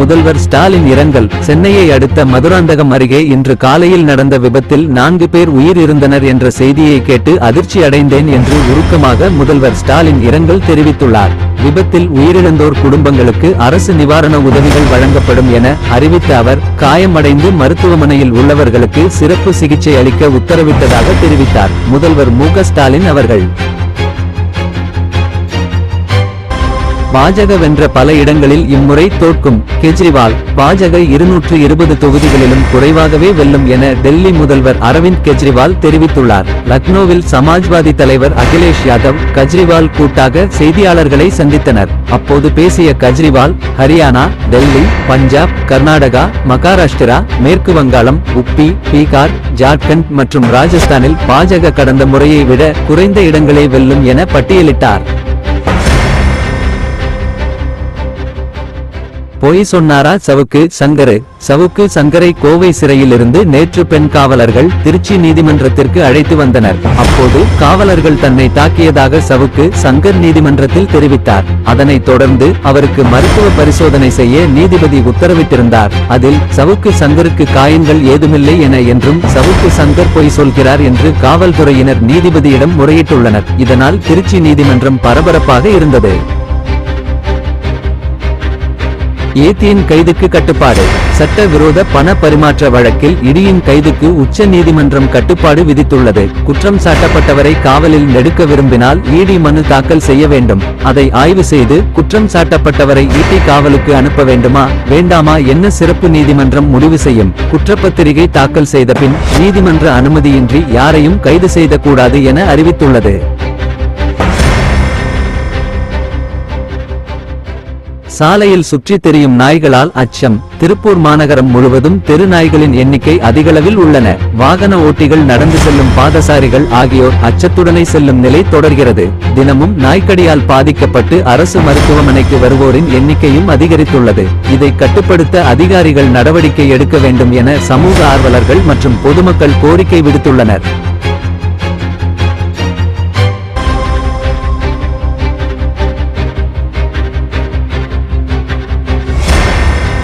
முதல்வர் ஸ்டாலின் இரங்கல். சென்னையை அடுத்த மதுராந்தகம் அருகே இன்று காலையில் நடந்த விபத்தில் நான்கு பேர் உயிரிழந்தனர் என்ற செய்தியை கேட்டு அதிர்ச்சி அடைந்தேன் என்று உருக்கமாக முதல்வர் ஸ்டாலின் இரங்கல் தெரிவித்துள்ளார். விபத்தில் உயிரிழந்தோர் குடும்பங்களுக்கு அரசு நிவாரண உதவிகள் வழங்கப்படும் என அறிவித்த அவர் காயமடைந்து மருத்துவமனையில் உள்ளவர்களுக்கு சிறப்பு சிகிச்சை அளிக்க உத்தரவிட்டதாக தெரிவித்தார். முதல்வர் மு ஸ்டாலின் அவர்கள். பாஜக வென்ற பல இடங்களில் இம்முறை தோற்கும். கெஜ்ரிவால் பாஜக இருநூற்று இருபது தொகுதிகளிலும் குறைவாகவே வெல்லும் என டெல்லி முதல்வர் அரவிந்த் கெஜ்ரிவால் தெரிவித்துள்ளார். லக்னோவில் சமாஜ்வாதி தலைவர் அகிலேஷ் யாதவ் கெஜ்ரிவால் கூட்டாக செய்தியாளர்களை சந்தித்தனர். அப்போது பேசிய கெஜ்ரிவால் ஹரியானா டெல்லி பஞ்சாப் கர்நாடகா மகாராஷ்டிரா மேற்கு வங்காளம் உப்பி பீகார் ஜார்க்கண்ட் மற்றும் ராஜஸ்தானில் பாஜக கடந்த முறையை விட குறைந்த இடங்களே வெல்லும் என பட்டியலிட்டார். பொய் சொன்னாரா சவுக்கு சங்கரு? சவுக்கு சங்கரை கோவை சிறையிலிருந்து நேற்று பெண் காவலர்கள் திருச்சி நீதிமன்றத்திற்கு அழைத்து வந்தனர். அப்போது காவலர்கள் தன்னை தாக்கியதாக சவுக்கு சங்கர் நீதிமன்றத்தில் தெரிவித்தார். அதனைத் தொடர்ந்து அவருக்கு மருத்துவ பரிசோதனை செய்ய நீதிபதி உத்தரவிட்டிருந்தார். அதில் சவுக்கு சங்கருக்கு காயங்கள் ஏதுமில்லை என என்றும் சவுக்கு சங்கர் பொய் சொல்கிறார் என்று காவல்துறையினர் நீதிபதியிடம் முறையிட்டுள்ளனர். இதனால் திருச்சி நீதிமன்றம் பரபரப்பாக இருந்தது. ஏத்தியின் கைதுக்கு கட்டுப்பாடு. சட்டவிரோத பண பரிமாற்ற வழக்கில் இடியின் கைதுக்கு உச்ச நீதிமன்றம் கட்டுப்பாடு விதித்துள்ளது. குற்றம் சாட்டப்பட்டவரை காவலில் நெடுக்க விரும்பினால் இடி மனு தாக்கல் செய்ய வேண்டும். அதை ஆய்வு செய்து குற்றம் சாட்டப்பட்டவரை ஈட்டி காவலுக்கு அனுப்ப வேண்டுமா? வேண்டாமா என்ன சிறப்பு நீதிமன்றம் முடிவு செய்யும்? குற்றப்பத்திரிகை தாக்கல் செய்த பின் நீதிமன்ற அனுமதியின்றி யாரையும் கைது செய்யக்கூடாது என அறிவித்துள்ளது. சாலையில் சுற்றி தெரியும் நாய்களால் அச்சம். திருப்பூர் மாநகரம் முழுவதும் தெரு நாய்களின் எண்ணிக்கை அதிகளவில் உள்ளன. வாகன ஓட்டிகள் நடந்து செல்லும் பாதசாரிகள் ஆகியோர் அச்சத்துடனே செல்லும் நிலை தொடர்கிறது. தினமும் நாய்க்கடியால் பாதிக்கப்பட்டு அரசு மருத்துவமனைக்கு வருவோரின் எண்ணிக்கையும் அதிகரித்துள்ளது. இதை கட்டுப்படுத்த அதிகாரிகள் நடவடிக்கை எடுக்க வேண்டும் என சமூக ஆர்வலர்கள் மற்றும் பொதுமக்கள் கோரிக்கை விடுத்துள்ளனர்.